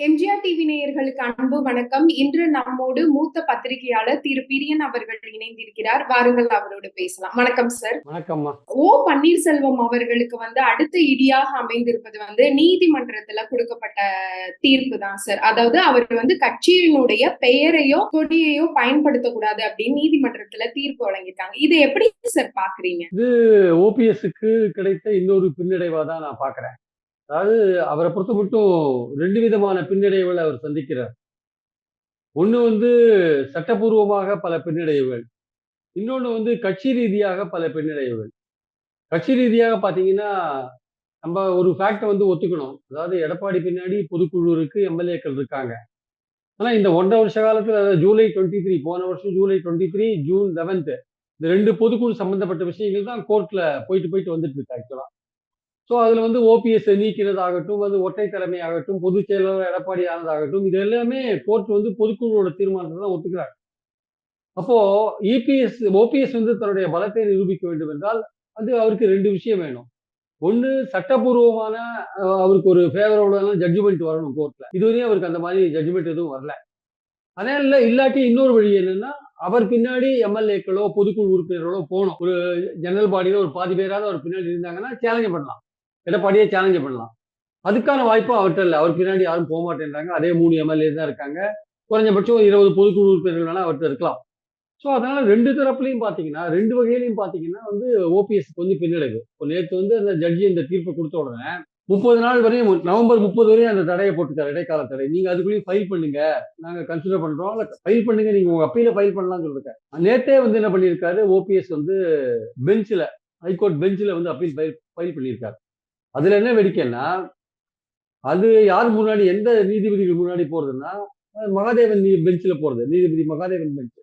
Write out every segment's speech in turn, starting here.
MGR TV நேயர்களுக்கு அன்பு வணக்கம். இன்று நம்மோடு மூத்த பத்திரிகையாளர் திரு பிரியன் அவர்கள் இணைந்திருக்கிறார். வாருங்கள் அவரோடு பேசலாம். வணக்கம் சார் வணக்கம்மா. ஓ பன்னீர்செல்வம் அவர்களுக்கு வந்து அடுத்த இடியாக அமைந்திருப்பது வந்து நீதிமன்றத்துல கொடுக்கப்பட்ட தீர்ப்பு தான் சார் அதாவது அவர் வந்து கட்சியினுடைய பெயரையோ கொடியையோ பயன்படுத்தக்கூடாது அப்படின்னு நீதிமன்றத்துல தீர்ப்பு வழங்கிட்டாங்க இதை எப்படி சார் பாக்குறீங்க? ஓபிஎஸ்க்கு கிடைத்த இன்னொரு பின்னடைவா தான் நான் பார்க்கிறேன் அதாவது அவரை பொறுத்த மட்டும் ரெண்டு விதமான பின்னடைவுகளை அவர் சந்திக்கிறார். ஒன்று வந்து சட்டபூர்வமாக பல பின்னடைவுகள். இன்னொன்று வந்து கட்சி ரீதியாக பல பின்னடைவுகள். கட்சி ரீதியாக பார்த்தீங்கன்னா நம்ம ஒரு ஃபேக்டை வந்து ஒத்துக்கணும். அதாவது எடப்பாடி பின்னாடி பொதுக்குழு இருக்கு எம்எல்ஏக்கள் இருக்காங்க. ஆனால் இந்த ஒன்றரை வருஷ காலத்தில் அதாவது ஜூலை டுவெண்ட்டி த்ரீ போன வருஷம் July twenty three June eleventh இந்த ரெண்டு பொதுக்குழு சம்மந்தப்பட்ட விஷயங்கள் தான் கோர்ட்டில் போயிட்டு போயிட்டு வந்துட்டு இருக்கு ஆக்சுவலாக ஸோ அதில் வந்து ஓபிஎஸ் நீக்கிறதாகட்டும் வந்து ஒற்றை தலைமை ஆகட்டும் பொதுச் செயலாளர் எடப்பாடி ஆனதாகட்டும் இது எல்லாமே கோர்ட் வந்து பொதுக்குழுவோட தீர்மானத்தை தான் ஒத்துக்கிறாங்க. அப்போ இபிஎஸ் ஓபிஎஸ் வந்து தன்னுடைய பலத்தை நிரூபிக்க வேண்டும் என்றால் அது அவருக்கு ரெண்டு விஷயம் வேணும். ஒன்று சட்டபூர்வமான அவருக்கு ஒரு ஃபேவரபுளான ஜட்ஜ்மெண்ட் வரணும் கோர்ட்ல இதுவரையும் அவருக்கு அந்த மாதிரி ஜட்ஜ்மெண்ட் எதுவும் வரல. அதே இல்லை இல்லாட்டி இன்னொரு வழி என்னன்னா அவர் பின்னாடி எம்எல்ஏக்களோ பொதுக்குழு உறுப்பினர்களோ போகணும். ஒரு ஜெனரல் பாடியில ஒரு பாதி பேராவது அவர் பின்னாடி இருந்தாங்கன்னா சேலஞ்ச் பண்ணலாம். எடப்பாடியே சேலஞ்ச் பண்ணலாம். அதுக்கான வாய்ப்பும் அவர்கிட்ட இல்லை. அவர் பின்னாடி யாரும் போக மாட்டேன்றாங்க. அதே மூணு எம்எல்ஏ தான் இருக்காங்க. குறைஞ்சபட்சம் ஒரு இருபது பொதுக்குழு உறுப்பினர்கள் வேணால் அவர்கிட்ட இருக்கலாம். ஸோ அதனால ரெண்டு தரப்புலையும் பார்த்தீங்கன்னா ரெண்டு வகையிலையும் பார்த்தீங்கன்னா வந்து ஓபிஎஸ்க்கு வந்து பின்னடைவு. இப்போ நேற்று வந்து அந்த ஜட்ஜி இந்த தீர்ப்பை கொடுத்த உடனே முப்பது நாள் வரையும் நவம்பர் முப்பது வரையும் அந்த தடையை போட்டுக்கார் இடைக்கால தடை. நீங்க அதுக்குள்ளேயும் ஃபைல் பண்ணுங்க. நாங்க கன்சிடர் பண்றோம். இல்ல ஃபைல் பண்ணுங்க. நீங்க உங்க அப்பீல ஃபைல் பண்ணலாம்னு சொல்லிருக்காரு நேத்தே வந்து என்ன பண்ணியிருக்காரு? ஓபிஎஸ் வந்து பெஞ்சில் ஹைகோர்ட் பெஞ்சில் வந்து அப்பீல் ஃபைல் ஃபைல் பண்ணியிருக்காரு. அதுல என்ன வேடிக்கைன்னா அது யார் முன்னாடி எந்த நீதிபதிகள் முன்னாடி போறதுன்னா மகாதேவன் நீ பெஞ்சில் போறது நீதிபதி மகாதேவன் பெஞ்ச்.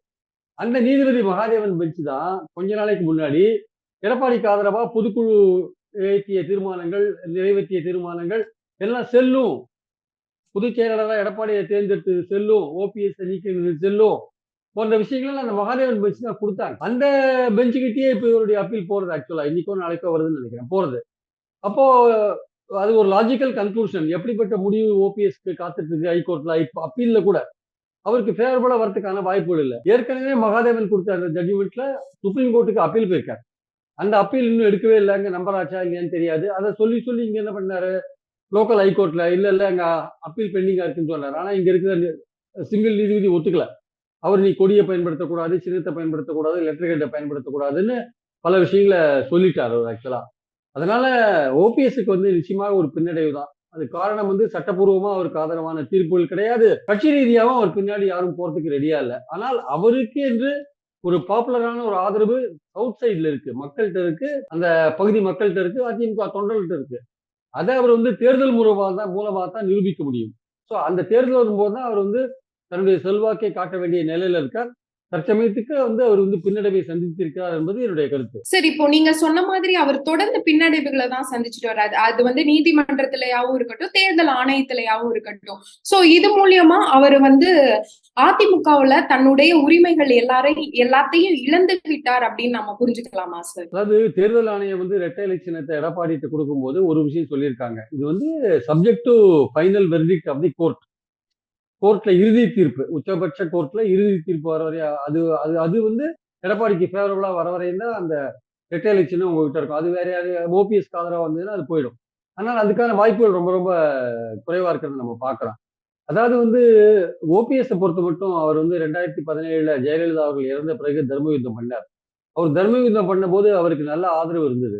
அந்த நீதிபதி மகாதேவன் பெஞ்ச் தான் கொஞ்ச நாளைக்கு முன்னாடி எடப்பாடிக்கு ஆதரவா பொதுக்குழு நிறைவேற்றிய தீர்மானங்கள் நிறைவேற்றிய தீர்மானங்கள் எல்லாம் செல்லும். பொதுச் செயலாளராக எடப்பாடியை தேர்ந்தெடுத்து செல்லும் ஓபிஎஸ் நீக்கிறது செல்லும் போன்ற விஷயங்கள் அந்த மகாதேவன் பெஞ்ச் தான் கொடுத்தாங்க. அந்த பெஞ்சுக்கிட்டே இப்போ இவருடைய அப்பீல் போறது ஆக்சுவலா இன்னைக்கோ நாளைக்கோ வருதுன்னு நினைக்கிறேன் போறது. அப்போ அது ஒரு லாஜிக்கல் கன்க்ளூஷன் எப்படிப்பட்ட முடிவு ஓபிஎஸ்க்கு காத்துட்டு இருக்கு ஹைகோர்ட்ல? இப்போ அப்பீல்ல கூட. அவருக்கு ஃபேவரபுளா வரதுக்கான வாய்ப்புகள் இல்லை. ஏற்கனவே மகாதேவன் கொடுத்த அந்த ஜட்ஜ்மெண்ட்ல சுப்ரீம் கோர்ட்டுக்கு அப்பீல் போயிருக்காரு. அந்த அப்பீல் இன்னும் எடுக்கவே இல்லை. அங்கே நம்பர் ஆச்சா இல்லையான்னு தெரியாது. அதை சொல்லி சொல்லி இங்க என்ன பண்ணாரு? லோக்கல் ஹைகோர்ட்ல இல்ல இல்ல அங்க அப்பீல் பெண்டிங்கா இருக்குன்னு சொன்னார். ஆனா இங்க இருக்கிற சிங்கிள் நீதிபதி ஒத்துக்கல. அவர் நீ கொடியை பயன்படுத்தக்கூடாது சின்னத்தை பயன்படுத்தக்கூடாது லெட்டர் ஹெட்டை பயன்படுத்தக்கூடாதுன்னு பல விஷயங்களை சொல்லிட்டார் அவர் ஆக்சுவலா அதனால ஓபிஎஸ்க்கு வந்து நிச்சயமாக ஒரு பின்னடைவு தான் அது காரணம் வந்து சட்டப்பூர்வமா அவருக்கு ஆதரவான தீர்ப்புகள் கிடையாது. கட்சி ரீதியாகவும் அவர் பின்னாடி யாரும் போறதுக்கு ரெடியா இல்லை. ஆனால் அவருக்கு என்று ஒரு பாப்புலரான ஒரு ஆதரவு அவுட் சைட்ல இருக்கு. மக்கள்கிட்ட இருக்கு. அந்த பகுதி மக்கள்கிட்ட இருக்கு. அதிமுக தொண்டர்கள்ட்ட இருக்கு. அதை அவர் வந்து தேர்தல் மூலமாக தான் மூலமாக தான் நிரூபிக்க முடியும். ஸோ அந்த தேர்தல் வரும்போது தான் அவர் வந்து தன்னுடைய செல்வாக்கை காட்ட வேண்டிய நிலையில இருக்கார். தற்சமயத்துக்கு வந்து அவர் வந்து பின்னடைவை சந்தித்திருக்கிறார் என்பது என்னுடைய கருத்து. சரி இப்போ நீங்க சொன்ன மாதிரி அவர் தொடர்ந்து பின்னடைவுகளை தான் சந்திச்சுட்டு வர்றாரு. அது வந்து நீதிமன்றத்திலேயாவும் இருக்கட்டும் தேர்தல் ஆணையத்திலேயாவும் இருக்கட்டும். சோ இது மூலியமா அவர் வந்து அதிமுகவுல தன்னுடைய உரிமைகள் எல்லாரையும் எல்லாத்தையும் இழந்து விட்டார் அப்படின்னு நம்ம புரிஞ்சுக்கலாமா சார் அதாவது தேர்தல் ஆணையம் வந்து ரெட்டை எலெக்ஷனத்தை எடப்பாடிட்டு கொடுக்கும்போது ஒரு விஷயம் சொல்லியிருக்காங்க. இது வந்து subject to final verdict of the court கோர்ட்ல இறுதி தீர்ப்பு உச்சபட்ச கோர்ட்ல இறுதி தீர்ப்பு வர வரையா அது அது அது வந்து எடப்பாடிக்கு ஃபேவரபுளா வர வரையும் தான் அந்த ரெட்டை எலெக்ஷன் உங்ககிட்ட இருக்கும். அது வேற யாரு ஓபிஎஸ் ஆதரவா வந்ததுன்னா அது போயிடும். ஆனால் அதுக்கான வாய்ப்புகள் ரொம்ப ரொம்ப குறைவா இருக்கிறத நம்ம பார்க்கலாம் அதாவது வந்து ஓபிஎஸ் பொறுத்த மட்டும் அவர் வந்து ரெண்டாயிரத்தி பதினேழுல ஜெயலலிதா அவர்கள் இறந்த பிறகு தர்ம யுத்தம் பண்ணார். அவர் தர்ம யுத்தம் பண்ணும்போது அவருக்கு நல்ல ஆதரவு இருந்தது.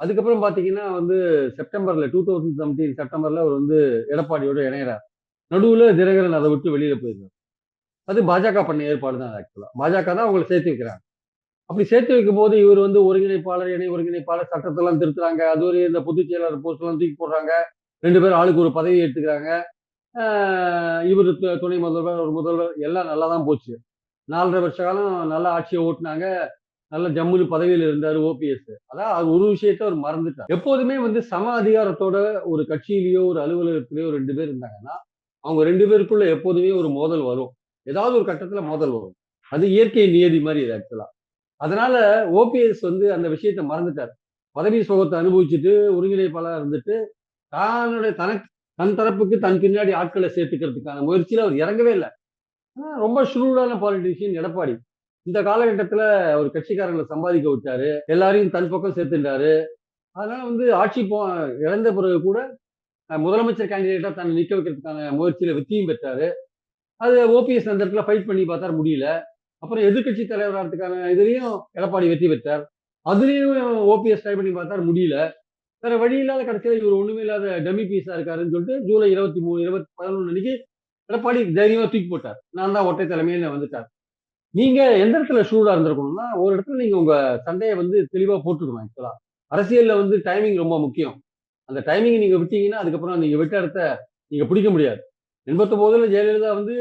அதுக்கப்புறம் பாத்தீங்கன்னா வந்து செப்டம்பர்ல டூ தௌசண்ட் செவன்டீன் செப்டம்பர்ல அவர் வந்து எடப்பாடியோட இணையிறார். நடுவில் தினகரன் அதை விட்டு வெளியில் போயிருந்தார் அது பாஜக பண்ண ஏற்பாடு தான் ஆக்சுவலாக பாஜக தான் அவங்களை சேர்த்து வைக்கிறாங்க. அப்படி சேர்த்து வைக்கும் போது இவர் வந்து ஒருங்கிணைப்பாளர் இணை ஒருங்கிணைப்பாளர் சட்டத்தெல்லாம் திருத்துறாங்க. அது ஒரு இந்த பொதுச் செயலாளர் போஸ்ட்லாம் தூக்கி போடுறாங்க. ரெண்டு பேரும் ஆளுக்கு ஒரு பதவி எடுத்துக்கிறாங்க இவர் துணை முதல்வர் ஒரு முதல்வர் எல்லாம் நல்லா தான் போச்சு. நாலரை வருஷ காலம் நல்லா ஆட்சியை ஓட்டுனாங்க. நல்ல ஜம்முன்னு பதவியில் இருந்தார் ஓபிஎஸ். அதான் அது ஒரு விஷயத்த அவர் மறந்துட்டார். எப்போதுமே வந்து சம அதிகாரத்தோட ஒரு கட்சியிலேயோ ஒரு அலுவலகத்திலேயோ ரெண்டு பேர் இருந்தாங்கன்னா அவங்க ரெண்டு பேருக்குள்ள எப்போதுமே ஒரு மோதல் வரும். ஏதாவது ஒரு கட்டத்துல மோதல் வரும். அது இயற்கை நியதி மாதிரி இது ஆக்சுவலா அதனால ஓபிஎஸ் வந்து அந்த விஷயத்த மறந்துட்டார். பதவி சுகத்தை அனுபவிச்சுட்டு ஒருங்கிணைப்பாளர் இருந்துட்டு தானுடைய தனக்கு தன் தரப்புக்கு தன் பின்னாடி ஆட்களை சேர்த்துக்கிறதுக்கான முயற்சியில அவர் இறங்கவே இல்லை. ரொம்ப ஷுரூடான பாலிட்டிஷியன் எடப்பாடி. இந்த காலகட்டத்தில் அவர் கட்சிக்காரங்களை சம்பாதிக்க விட்டாரு. எல்லாரையும் தன் பக்கம் சேர்த்துட்டாரு. அதனால வந்து ஆட்சி போ இழந்த பிறகு கூட முதலமைச்சர் கேண்டிடேட்டா தன்னை நிற்க வைக்கிறதுக்கான முயற்சியில வெற்றியும் பெற்றாரு. அது ஓபிஎஸ் அந்த இடத்துல ஃபைட் பண்ணி பார்த்தார் முடியல. அப்புறம் எதிர்க்கட்சி தலைவராகிறதுக்கான இதுலேயும் எடப்பாடி வெற்றி பெற்றார். அதுலேயும் ஓபிஎஸ் ட்ரை பண்ணி பார்த்தார் முடியல. வேற வழி இல்லாத கடைசியில் இவர் ஒண்ணுமே இல்லாத டெமி பீஸா இருக்காருன்னு சொல்லிட்டு ஜூலை இருபத்தி மூணு இருபத்தி பதினொன்று அன்னைக்கு எடப்பாடி தைரியமா தூக்கி போட்டார். நான் தான் ஒற்றை தலைமையில வந்துட்டார். நீங்க எந்த இடத்துல ஷூடா இருந்திருக்கணும்னா ஒரு இடத்துல நீங்க உங்க சண்டையை வந்து தெளிவா போட்டுக்கணும் ஆக்சுவலா அரசியல்ல வந்து டைமிங் ரொம்ப முக்கியம். அந்த டைமிங் நீங்க விட்டீங்கன்னா அதுக்கப்புறம் நீங்க விட்ட இடத்த நீங்க பிடிக்க முடியாது. எண்பத்தொன்பதுல ஜெயலலிதா வந்து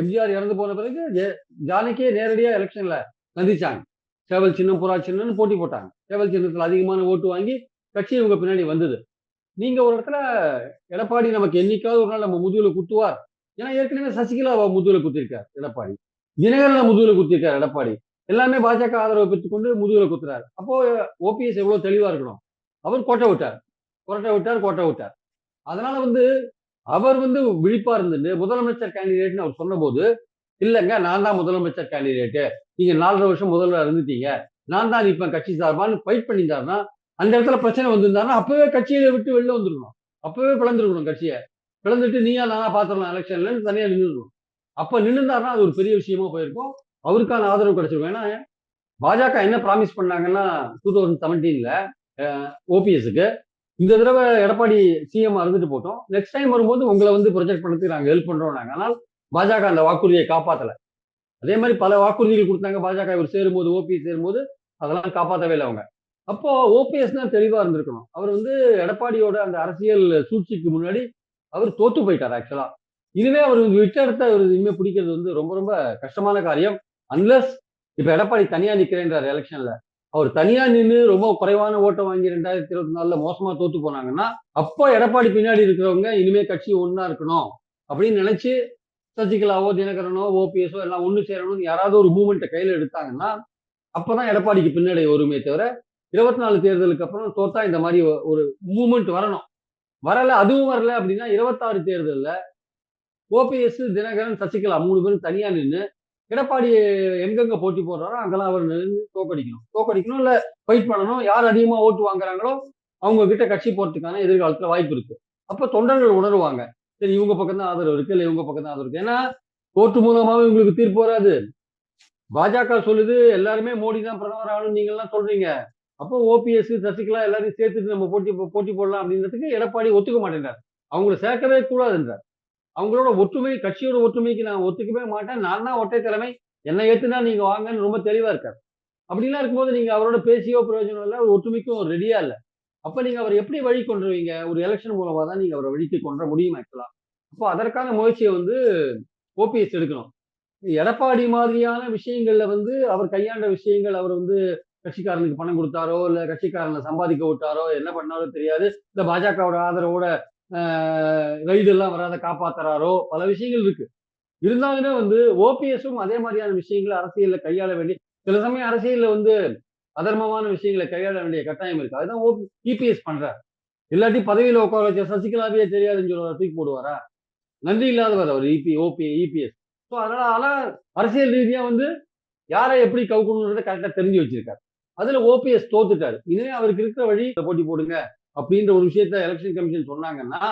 எம்ஜிஆர் இறந்து போன பிறகு ஜெ- ஜானகியே நேரடியா எலெக்ஷன்ல சந்திச்சாங்க. சேவல் சின்னம் புறா சின்னம்னு போட்டி போட்டாங்க. சேவல் சின்னத்துல அதிகமான ஓட்டு வாங்கி கட்சி இவங்க பின்னாடி வந்தது. நீங்க ஒரு இடத்துல எடப்பாடி நமக்கு என்னைக்காவது ஒரு நாள் நம்ம முதுகுல குத்துவார். ஏன்னா ஏற்கனவே சசிகலா முதுகுல குத்திருக்கார் எடப்பாடி. தினகரன் முதுகுல குத்திருக்கார் எடப்பாடி. எல்லாமே பாஜக ஆதரவை பெற்றுக்கொண்டு முதுகுல குத்துறாரு. அப்போ ஓபிஎஸ் எவ்வளவு தெளிவா இருக்கணும்? அவர் கோட்டை விட்டார். கோட்டை விட்டார் கோட்டை விட்டார். அதனால வந்து அவர் வந்து விழிப்பா இருந்துட்டு முதலமைச்சர் கேண்டிடேட்னு அவர் சொன்னபோது இல்லைங்க நான் தான் முதலமைச்சர் கேண்டிடேட்டு நீங்க நாலரை வருஷம் முதல்வர் இருந்துட்டீங்க. நான் தான் இப்போ கட்சி சார்பான்னு ஃபைட் பண்ணியிருந்தாருன்னா அந்த இடத்துல பிரச்சனை வந்திருந்தாருன்னா அப்பவே கட்சியை விட்டு வெளில வந்துருக்கணும் அப்பவே பிளந்துருக்கணும் கட்சியை. பிளந்துட்டு நீயா நானா பாத்திரலாம் எலெக்ஷன்ல தனியா நின்றுடணும் அப்ப நின்றுந்தாருன்னா அது ஒரு பெரிய விஷயமா போயிருக்கும். அவருக்கான ஆதரவு கிடைச்சிருக்கும் ஏன்னா பாஜக என்ன ப்ராமிஸ் பண்ணாங்கன்னா டூ தௌசண்ட் செவன்டீன்ல ஓபிஎஸ்க்கு. இந்த தடவை எடப்பாடி சிஎம் அறுந்துட்டு போட்டோம். நெக்ஸ்ட் டைம் வரும்போது உங்களை வந்து ப்ரொஜெக்ட் பண்ணுறதுக்கு நாங்கள் ஹெல்ப் பண்றோம் நாங்கள் ஆனால் பாஜக அந்த வாக்குறுதியை காப்பாற்றலை அதே மாதிரி பல வாக்குறுதிகள் கொடுத்தாங்க. பாஜக இவர் சேரும்போது ஓபிஎஸ் சேரும்போது அதெல்லாம் காப்பாற்றவே இல்லை அவங்க. அப்போ ஓபிஎஸ் தான் தெளிவா இருந்திருக்கணும். அவர் வந்து எடப்பாடியோட அந்த அரசியல் சூழ்ச்சிக்கு முன்னாடி அவர் தோத்து போயிட்டார் ஆக்சுவலா இதுவே அவர் விட்ட இடத்த அவர் இனிமேல் பிடிக்கிறது வந்து ரொம்ப ரொம்ப கஷ்டமான காரியம். அன்லஸ் இப்போ எடப்பாடி தனியாக நிற்கிறேன்றார் எலெக்ஷன்ல அவர் தனியா நின்று ரொம்ப குறைவான ஓட்டை வாங்கி ரெண்டாயிரத்தி இருபத்தி நாலுல மோசமா தோத்து போனாங்கன்னா அப்போ எடப்பாடி பின்னாடி இருக்கிறவங்க இனிமே கட்சி ஒன்னா இருக்கணும் அப்படின்னு நினைச்சு சசிகலாவோ தினகரனோ ஓபிஎஸோ எல்லாம் ஒன்று சேரணும்னு யாராவது ஒரு மூமெண்ட்டை கையில எடுத்தாங்கன்னா அப்பதான் எடப்பாடிக்கு பின்னாடி வருமே தவிர இருபத்தி நாலு தேர்தலுக்கு அப்புறம் தோத்தா இந்த மாதிரி ஒரு மூமெண்ட் வரணும். வரல அதுவும் வரல அப்படின்னா இருபத்தாறு தேர்தலில் ஓபிஎஸ் தினகரன் சசிகலா மூணு பேரும் தனியா நின்று எடப்பாடி எங்கெங்க போட்டி போடுறாரோ அங்கெல்லாம் அவர் நின்று தோக்கடிக்கணும். தோக்கடிக்கணும் இல்ல ஃபைட் பண்ணணும். யார் அதிகமா ஓட்டு வாங்குறாங்களோ அவங்க கிட்ட கட்சி போறதுக்கான எதிர்காலத்துல வாய்ப்பு இருக்கு. அப்ப தொண்டர்கள் உணருவாங்க. சரி இவங்க பக்கம் தான் ஆதரவு இருக்கு இல்ல இவங்க பக்கம் தான் ஆதரவு இருக்கு. ஏன்னா ஓட்டு மூலமாவே உங்களுக்கு தீர்ப்பு வராது. பாஜக சொல்லுது எல்லாருமே மோடி தான் பிரதமர் ஆகணும் நீங்க எல்லாம் சொல்றீங்க. அப்போ ஓபிஎஸ் சசிகலா எல்லாரையும் சேர்த்துட்டு நம்ம போட்டி போட்டி போடலாம் அப்படின்றதுக்கு எடப்பாடி ஒத்துக்க மாட்டேங்கிறார் அவங்கள சேர்க்கவே கூடாதுன்றார். அவங்களோட ஒற்றுமை கட்சியோட ஒற்றுமைக்கு நான் ஒத்துக்கவே மாட்டேன். நான் தான் ஒற்றை தலைமை. என்னை ஏத்துனா நீங்க வாங்கன்னு ரொம்ப தெளிவா இருக்கார். அப்படிலாம் இருக்கும்போது நீங்க அவரோட பேசியோ பிரயோஜனம் இல்லை அவர் ஒற்றுமைக்கும் ரெடியா இல்லை. அப்ப நீங்க அவர் எப்படி வழி கொண்டுருவீங்க? ஒரு எலெக்ஷன் மூலமா தான் நீங்க அவரை வழிக்கு கொண்டு முடியும் ஆக்சுவலா அப்போ அதற்கான முயற்சியை வந்து ஓபிஎஸ் எடுக்கணும். எடப்பாடி மாதிரியான விஷயங்கள்ல வந்து அவர் கையாண்ட விஷயங்கள் அவர் வந்து கட்சிக்காரனுக்கு பணம் கொடுத்தாரோ இல்ல கட்சிக்காரனை சம்பாதிக்க விட்டாரோ என்ன பண்ணாரோ தெரியாது. இந்த பாஜகவோட ஆதரவோட ரைடு எல்லாம் வராத காப்பாத்துறாரோ? பல விஷயங்கள் இருக்கு. இருந்தாலுமே வந்து ஓபிஎஸும் அதே மாதிரியான விஷயங்களை அரசியல்ல கையாள வேண்டிய சில சமயம் அரசியல்ல வந்து அதர்மமான விஷயங்களை கையாள வேண்டிய கட்டாயம் இருக்கு. அதுதான் ஓபி இபிஎஸ் பண்றாரு. இல்லாட்டி பதவியில உட்கார வச்ச சசிகலாவே தெரியாதுன்னு சொல்லுவார்? தூக்கி போடுவாரா? நன்றி இல்லாதவர் அவர் இபி ஓபி இபிஎஸ். ஸோ அதனால ஆனா அரசியல் ரீதியா வந்து யாரை எப்படி கவுக்கணுன்றதை கரெக்டா தெரிஞ்சு வச்சிருக்காரு. அதுல ஓபிஎஸ் தோத்துட்டாரு. இனிமே அவருக்கு இருக்கிற வழி போட்டி போடுங்க. அப்படின்ற ஒரு விஷயத்த எலெக்ஷன் கமிஷன் சொன்னாங்கன்னா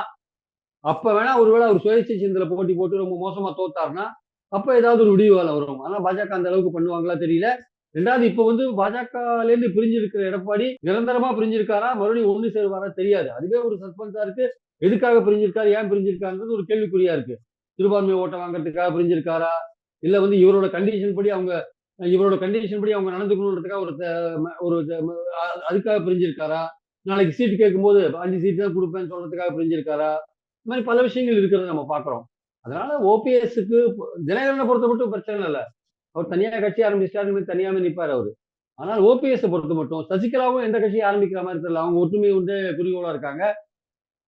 அப்ப வேணா ஒருவேளை அவர் சுயேட்சை சிந்தல போட்டி போட்டு ரொம்ப மோசமா தோத்தாருன்னா அப்ப ஏதாவது ஒரு விடிவு வேலை வரும். ஆனா பாஜக அந்த அளவுக்கு பண்ணுவாங்களா தெரியல. ரெண்டாவது இப்ப வந்து பாஜகல இருந்து பிரிஞ்சிருக்கிற எடப்பாடி நிரந்தரமா பிரிஞ்சிருக்காரா? மறுபடியும் ஒண்ணு சேருவாரா தெரியாது. அதுவே ஒரு சஸ்பென்ஸா இருக்கு. எதுக்காக பிரிஞ்சிருக்காரு? ஏன் பிரிஞ்சிருக்காருன்றது ஒரு கேள்விக்குறியா இருக்கு. சிறுபான்மை ஓட்டை வாங்குறதுக்காக பிரிஞ்சிருக்காரா? இல்ல வந்து இவரோட கண்டிஷன் படி அவங்க இவரோட கண்டிஷன் படி அவங்க நடந்துக்கணுன்றதுக்காக ஒரு ஒரு அதுக்காக பிரிஞ்சிருக்காரா? நாளைக்கு சீட்டு கேட்கும்போது அஞ்சு சீட் தான் கொடுப்பேன்னு சொல்றதுக்காக பிரிஞ்சிருக்காரா? இந்த மாதிரி பல விஷயங்கள் இருக்கிறத நம்ம பாக்குறோம் அதனால ஓபிஎஸ்க்கு தினகரனை பொறுத்த மட்டும் பிரச்சனை இல்லை. அவர் தனியாக கட்சி ஆரம்பிச்சிட்டாரு தனியாக நிற்பார் அவர். ஆனால் ஓபிஎஸ் பொறுத்த மட்டும் சசிகலாவும் எந்த கட்சியும் ஆரம்பிக்கிற மாதிரி தெரியல. அவங்க ஒற்றுமை உண்டு குறிக்கோளா இருக்காங்க.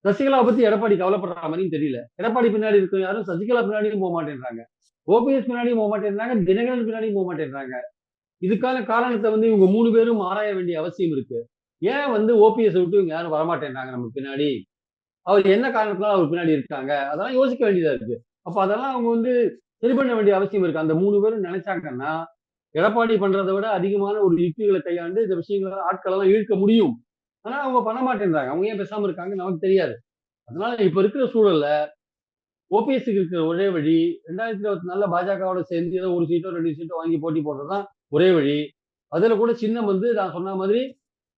சசிகலாவை பத்தி எடப்பாடி கவலைப்படுற மாதிரியும் தெரியல. எடப்பாடி பின்னாடி இருக்கிற யாரும் சசிகலா பின்னாடியும் போக மாட்டேன்றாங்க. ஓபிஎஸ் பின்னாடியும் போக மாட்டேன்றாங்க. தினகரன் பின்னாடியும் போக மாட்டேன்றாங்க. இதுக்கான காரணத்தை வந்து இவங்க மூணு பேரும் ஆராய வேண்டிய அவசியம் இருக்கு. ஏன் வந்து ஓபிஎஸ் விட்டு இவங்க யாரும் வரமாட்டேன்றாங்க நம்ம பின்னாடி? அவர் என்ன காரணத்தினால அவர் பின்னாடி இருக்காங்க? அதெல்லாம் யோசிக்க வேண்டியதா இருக்கு. அப்ப அதெல்லாம் அவங்க வந்து சரி பண்ண வேண்டிய அவசியம் இருக்கு. அந்த மூணு பேரும் நினைச்சாங்கன்னா எடப்பாடி பண்றதை விட அதிகமான ஒரு யுக்திகளை கையாண்டு இந்த விஷயங்களை ஆட்கள் எல்லாம் இழுக்க முடியும். ஆனா அவங்க பண்ண மாட்டேன்றாங்க. அவங்க ஏன் பேசாம இருக்காங்க நமக்கு தெரியாது. அதனால இப்ப இருக்கிற சூழல்ல ஓபிஎஸ்க்கு இருக்கிற ஒரே வழி ரெண்டாயிரத்தி இருபத்தி நாலுல பாஜகவோட சேர்ந்து ஏதோ ஒரு சீட்டோ ரெண்டு சீட்டோ வாங்கி போட்டி போடுறதுதான் ஒரே வழி. அதுல கூட சின்னம் வந்து நான் சொன்ன மாதிரி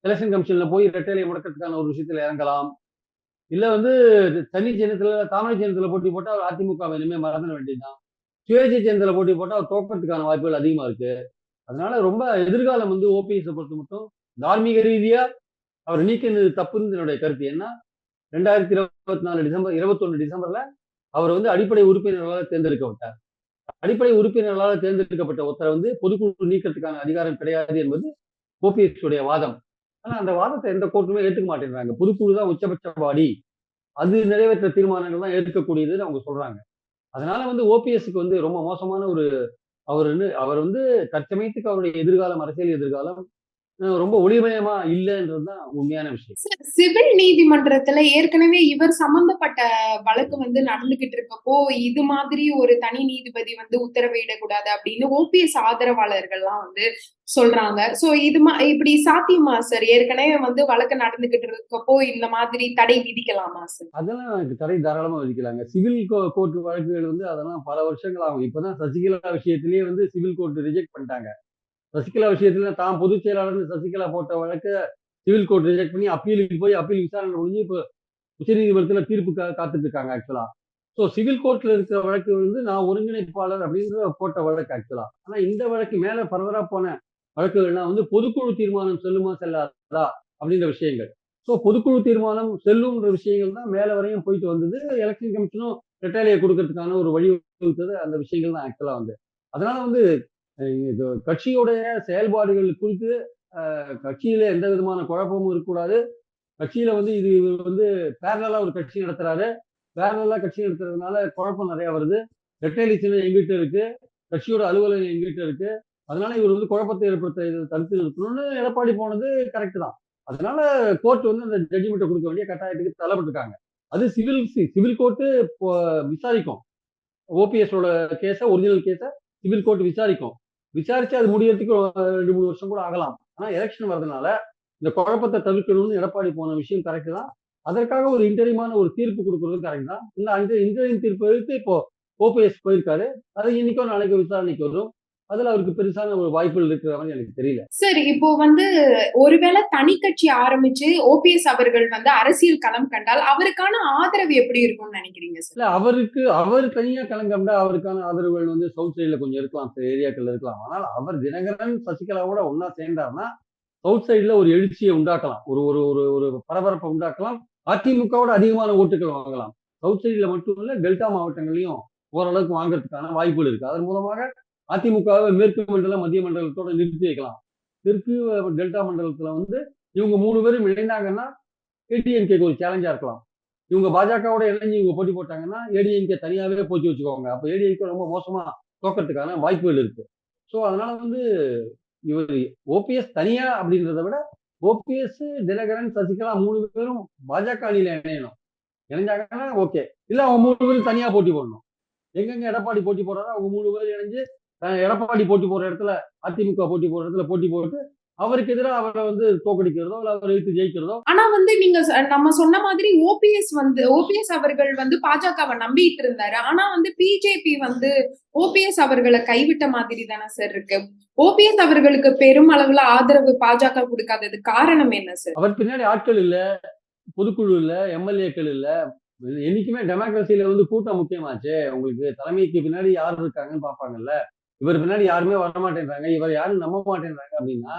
எலெக்ஷன் கமிஷன்ல போய் ரெட்டையிலை முடக்கிறதுக்கான ஒரு விஷயத்துல இறங்கலாம். இல்ல வந்து தனி சின்னத்துல தாமரை சின்னத்துல போட்டி போட்டா அவர் அதிமுக இனிமே மறந்துட வேண்டியதுதான். சுயேட்சை சின்னத்துல போட்டி போட்டா அவர் தோக்கிறதுக்கான வாய்ப்புகள் அதிகமா இருக்கு. அதனால ரொம்ப எதிர்காலம் வந்து ஓபிஎஸ் பொறுத்த மட்டும் தார்மீக ரீதியா அவர் நீக்கினது தப்புன்னு என்னுடைய கருத்து. ஏன்னா ரெண்டாயிரத்தி இருபத்தி நாலு டிசம்பர் இருபத்தொன்னு டிசம்பர்ல அவர் வந்து அடிப்படை உறுப்பினர்களால் தேர்ந்தெடுக்கப்பட்டார் அடிப்படை உறுப்பினர்களால் தேர்ந்தெடுக்கப்பட்ட ஒருத்தரை வந்து பொதுக்குழு நீக்கிறதுக்கான அதிகாரம் கிடையாது என்பது ஓபிஎஸ் உடைய வாதம். ஆனா அந்த வாதத்தை எந்த கோர்ட்டுமே ஏற்றுக்க மாட்டேங்கிறாங்க பொதுக்குழு தான் உச்சபட்ச பாடி அது நிறைவேற்ற தீர்மானங்கள் தான் ஏற்கக்கூடியதுன்னு அவங்க சொல்றாங்க. அதனால வந்து ஓபிஎஸ்க்கு வந்து ரொம்ப மோசமான ஒரு அவர் அவர் வந்து தற்சமயத்துக்கு அவருடைய எதிர்காலம் அரசியல் எதிர்காலம் ரொம்ப ஒளிமயமா இல்லைன்றது தான் உண்மையான விஷயம். சிவில் நீதிமன்றத்துல ஏற்கனவே இவர் சம்பந்தப்பட்ட வழக்கு வந்து நடந்துகிட்டு இருக்கப்போ இது மாதிரி ஒரு தனி நீதிபதி வந்து உத்தரவிடக்கூடாது அப்படின்னு ஓபிஎஸ் ஆதரவாளர்கள்லாம் வந்து சொல்றாங்க. சோ இது இப்படி சாத்தியமா சார் ஏற்கனவே வந்து வழக்கு நடந்துகிட்டு இருக்கப்போ இந்த மாதிரி தடை விதிக்கலாமா சார் அதெல்லாம் தடை தாராளமா விதிக்கலாங்க. சிவில் கோர்ட் வழக்குகள் வந்து அதெல்லாம் பல வருஷங்கள் ஆகும். இப்பதான் சசிகலா விஷயத்திலேயே வந்து சிவில் கோர்ட் ரிஜெக்ட் பண்ணிட்டாங்க. சசிகலா விஷயத்துல தான் பொதுச் செயலாளர் சசிகலா போட்ட வழக்க சிவில் கோர்ட் ரிஜெக்ட் பண்ணி அப்பீலுக்கு போய் அப்பீல் விசாரணை முடிஞ்சு இப்போ உச்சநீதிமன்றத்தில் தீர்ப்பு கா- காத்துட்டு இருக்காங்க ஆக்சுவலா ஸோ சிவில் கோர்ட்ல இருக்கிற வழக்கு வந்து நான் ஒருங்கிணைப்பாளர் அப்படின்ற போட்ட வழக்கு ஆக்சுவலா ஆனா இந்த வழக்கு மேல பரவரா போன வழக்குகள்லாம் வந்து பொதுக்குழு தீர்மானம் செல்லுமா செல்லாதா அப்படின்ற விஷயங்கள். ஸோ பொதுக்குழு தீர்மானம் செல்லும்ன்ற விஷயங்கள் தான் மேல வரையும் போயிட்டு வந்தது. எலெக்ஷன் கமிஷனும் ரெட்டாலியை கொடுக்கறதுக்கான ஒரு வழி வகுத்தது அந்த விஷயங்கள் தான் ஆக்சுவலா வந்து. அதனால வந்து கட்சியுடைய செயல்பாடுகள் குறித்து கட்சியில எந்த விதமான குழப்பமும் இருக்கக்கூடாது. கட்சியில வந்து இது இவர் வந்து பேரலா ஒரு கட்சி நடத்துறாரு. பேரலா கட்சி நடத்துறதுனால குழப்பம் நிறைய வருது. ரெட்டைலி எங்கிட்ட இருக்கு. கட்சியோட அலுவலகம் எங்கிட்ட இருக்கு. அதனால இவர் வந்து குழப்பத்தை ஏற்படுத்த தடுத்து நிறுத்தணும்னு எடப்பாடி போனது கரெக்ட் தான். அதனால கோர்ட் வந்து அந்த ஜட்ஜ்மெண்ட்டை கொடுக்க வேண்டிய கட்டாயத்துக்கு தள்ளப்பட்டிருக்காங்க. அது சிவில் சிவில் கோர்ட்டு விசாரிக்கும். ஓபிஎஸோட கேஸை ஒரிஜினல் கேஸை சிவில் கோர்ட் விசாரிக்கும். விசாரிச்சு அது முடியறதுக்கு ஒரு ரெண்டு மூணு வருஷம் கூட ஆகலாம். ஆனா எலெக்ஷன் வரதுனால இந்த குழப்பத்தை தவிர்க்கணும்னு எடப்பாடி போன விஷயம் கரெக்ட் தான். அதற்காக ஒரு இன்டரிமான ஒரு தீர்ப்பு கொடுக்கறதும் கரெக்ட் தான். இந்த அந்த இன்டரிம் தீர்ப்பு எடுத்து இப்போ ஓபிஎஸ் போயிருக்காரு. அது இன்னைக்கோ நாளைக்கு விசாரணைக்கு வரும். அதுல அவருக்கு பெருசான ஒரு வாய்ப்புகள் இருக்கிற மாதிரி எனக்கு தெரியல. சரி இப்போ வந்து ஒருவேளை தனி கட்சி ஆரம்பிச்சு ஓபிஎஸ் அவர்கள் வந்து அரசியல் களம் கண்டால் அவருக்கான ஆதரவு எப்படி இருக்கும்னு நினைக்கிறீங்க சார்? இல்ல அவருக்கு அவர் தனியா கலங்கம்டா அவருக்கான ஆதரவுகள் வந்து சவுத் சைடுல கொஞ்சம் இருக்கலாம் சில ஏரியாக்கள் இருக்கலாம். ஆனால் அவர் தினகரன் சசிகலாவோட ஒன்னா சேர்ந்தாருன்னா சவுத் சைடுல ஒரு எழுச்சியை உண்டாக்கலாம். ஒரு ஒரு ஒரு ஒரு பரபரப்பை உண்டாக்கலாம். அதிமுகவோட அதிகமான ஓட்டுகள் வாங்கலாம். சவுத் சைடுல மட்டும் இல்ல டெல்டா மாவட்டங்களையும் ஓரளவுக்கு வாங்குறதுக்கான வாய்ப்புகள் இருக்கு. அதன் மூலமாக அதிமுகவை மேற்கு மண்டலம் மத்திய மண்டலத்தோட நிறுத்தி வைக்கலாம். தெற்கு டெல்டா மண்டலத்துல வந்து இவங்க மூணு பேரும் இணைந்தாங்கன்னா ஏடிஎம்கேக்கு ஒரு சேலஞ்சா இருக்கலாம். இவங்க பாஜகவோட இணைஞ்சு இவங்க போட்டி போட்டாங்கன்னா ஏடிஎம்கே தனியாகவே போச்சு வச்சுக்கோங்க. அப்போ ஏடிஎம்கே ரொம்ப மோசமா தோக்கிறதுக்கான வாய்ப்புகள் இருக்கு. ஸோ அதனால வந்து இவர் ஓபிஎஸ் தனியா அப்படின்றத விட ஓபிஎஸ் தினகரன் சசிகலா மூணு பேரும் பாஜக அணியில இணையணும். இணைஞ்சாங்கன்னா ஓகே இல்ல அவங்க மூணு பேரும் தனியா போட்டி போடணும். எங்கெங்க எடப்பாடி போட்டி போடுறாரோ அவங்க மூணு பேரும் இணைஞ்சு எடப்பாடி போட்டி போடுற இடத்துல அதிமுக போட்டி போடுற இடத்துல போட்டி போட்டு அவருக்கு எதிராக அவரை வந்து தோக்கடிக்கிறதோ இல்ல அவரை எடுத்து ஜெயிக்கிறதோ ஆனா வந்து நீங்க நம்ம சொன்ன மாதிரி ஓபிஎஸ் வந்து ஓபிஎஸ் அவர்கள் வந்து பாஜகவை நம்பிட்டு இருந்தாரு. ஆனா வந்து பிஜேபி வந்து ஓபிஎஸ் அவர்களை கைவிட்ட மாதிரி தானே சார் இருக்கு. ஓபிஎஸ் அவர்களுக்கு பெரும் அளவுல ஆதரவு பாஜக கொடுக்காதது காரணம் என்ன சார் அவர் பின்னாடி ஆட்கள் இல்ல பொதுக்குழு இல்ல எம்எல்ஏக்கள் இல்ல. என்னைக்குமே டெமோக்ரஸில வந்து கூட்டம் முக்கியமாச்சே. உங்களுக்கு தலைமைக்கு பின்னாடி யார் இருக்காங்கன்னு பார்ப்பாங்கல்ல. இவர் பின்னாடி யாருமே வர மாட்டேன்றாங்க இவர் யாரும் நம்ப மாட்டேன்றாங்க அப்படின்னா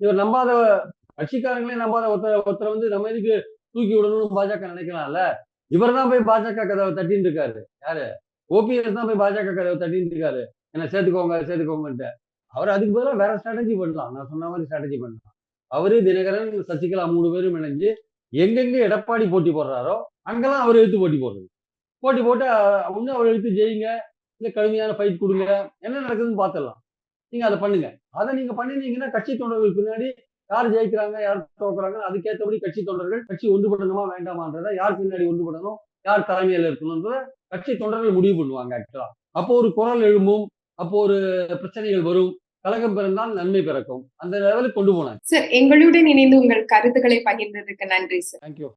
இவர் நம்பாத கட்சிக்காரங்களே நம்பாத ஒருத்தர் ஒருத்தரை வந்து நம்ம எதுக்கு தூக்கி விடணும்னு பாஜக நினைக்கலாம்ல? இவர் தான் போய் பாஜக கதவை தட்டின்னு இருக்காரு. யாரு? ஓபிஎஸ் தான் போய் பாஜக கதவை தட்டின்னு இருக்காரு. என்ன சேர்த்துக்கோங்க சேர்த்துக்கோங்கன்ட்டு. அவர் அதுக்கு பதிலாக வேற ஸ்ட்ராட்டஜி பண்ணலாம். நான் சொன்ன மாதிரி ஸ்ட்ராட்டஜி பண்ணலாம். அவரு தினகரன் சசிகலா மூணு பேரும் இணைஞ்சு எங்கெங்க எடப்பாடி போட்டி போடுறாரோ அங்கெல்லாம் அவர் எழுத்து போட்டி போடுறது. போட்டி போட்டு அவங்க அவர் எழுத்து ஜெயிங்க. இல்ல கடுமையான ஃபைட் கொடுங்க. என்ன நடக்குதுன்னு பார்த்துடலாம். நீங்க அதை பண்ணுங்க. அதை நீங்க பண்ணினீங்கன்னா கட்சி தொண்டர்கள் பின்னாடி யார் ஜெயிக்கிறாங்க யார் தோக்குறாங்க அதுக்கேற்றபடி கட்சி தொண்டர்கள் கட்சி ஒன்றுபடணுமா வேண்டாமான்றதை யார் பின்னாடி ஒன்றுபடணும் யார் தலைமையில் இருக்கணும்ன்றத கட்சி தொண்டர்கள் முடிவு பண்ணுவாங்க ஆக்சுவலா அப்போ ஒரு குரல் எழும்பும் அப்போ ஒரு பிரச்சனைகள் வரும். கழகம் பிறந்தால் நன்மை பிறக்கும். அந்த லெவலுக்கு கொண்டு போனாங்க சார் எங்களுடன் இணைந்து உங்கள் கருத்துக்களை பகிர்ந்ததுக்கு நன்றி சார் தேங்க்யூ